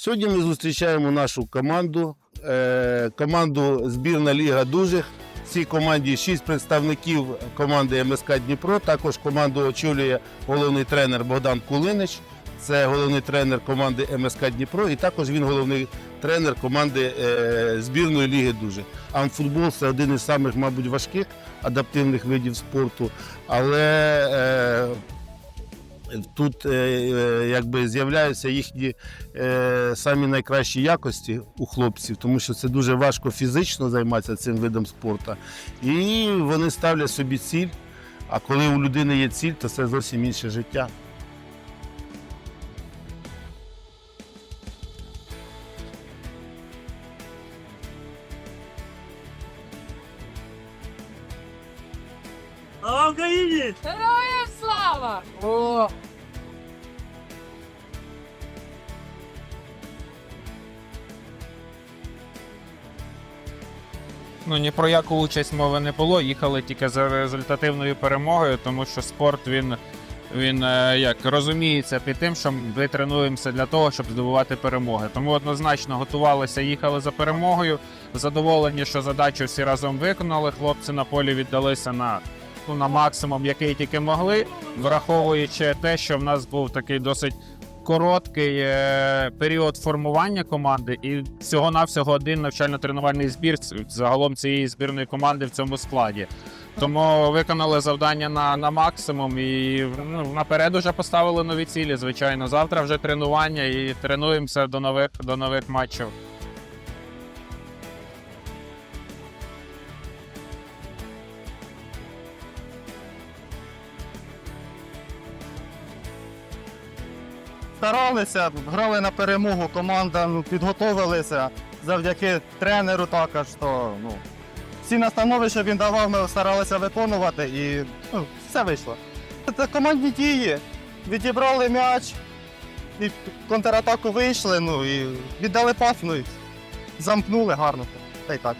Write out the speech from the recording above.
Сьогодні ми зустрічаємо нашу команду, е, команду збірна Ліга Дужих. В цій команді шість представників команди МСК Дніпро. Також команду очолює головний тренер Богдан Кулинич. Це головний тренер команди МСК Дніпро, і також він головний тренер команди е, збірної ліги Дужих. Амфутбол це один із самих, мабуть, важких адаптивних видів спорту, але е, тут е, е, якби з'являються їхні е, самі найкращі якості у хлопців, тому що це дуже важко фізично займатися цим видом спорту. І вони ставлять собі ціль. А коли у людини є ціль, то це зовсім інше життя. Слава Україні! Героям слава! О! Ну ні про яку участь мови не було. Їхали тільки за результативною перемогою, тому що спорт він, він е, як розуміється під тим, що ми тренуємося для того, щоб здобувати перемоги. Тому однозначно готувалися, їхали за перемогою. Задоволені, що задачу всі разом виконали. Хлопці на полі віддалися на. Ну, на максимум, який тільки могли, враховуючи те, що в нас був такий досить короткий е, період формування команди, і всього-навсього один навчально-тренувальний збір загалом цієї збірної команди в цьому складі. Тому виконали завдання на, на максимум і ну, наперед уже поставили нові цілі. Звичайно, завтра вже тренування і тренуємося до нових до нових матчів. Старалися, грали на перемогу, команда ну, підготовилися завдяки тренеру також. То, ну, всі настанови, що він давав, ми старалися виконувати і ну, все вийшло. Це командні дії. Відібрали м'яч, і в контратаку вийшли, ну і віддали пас, ну і замкнули гарно. Та й так.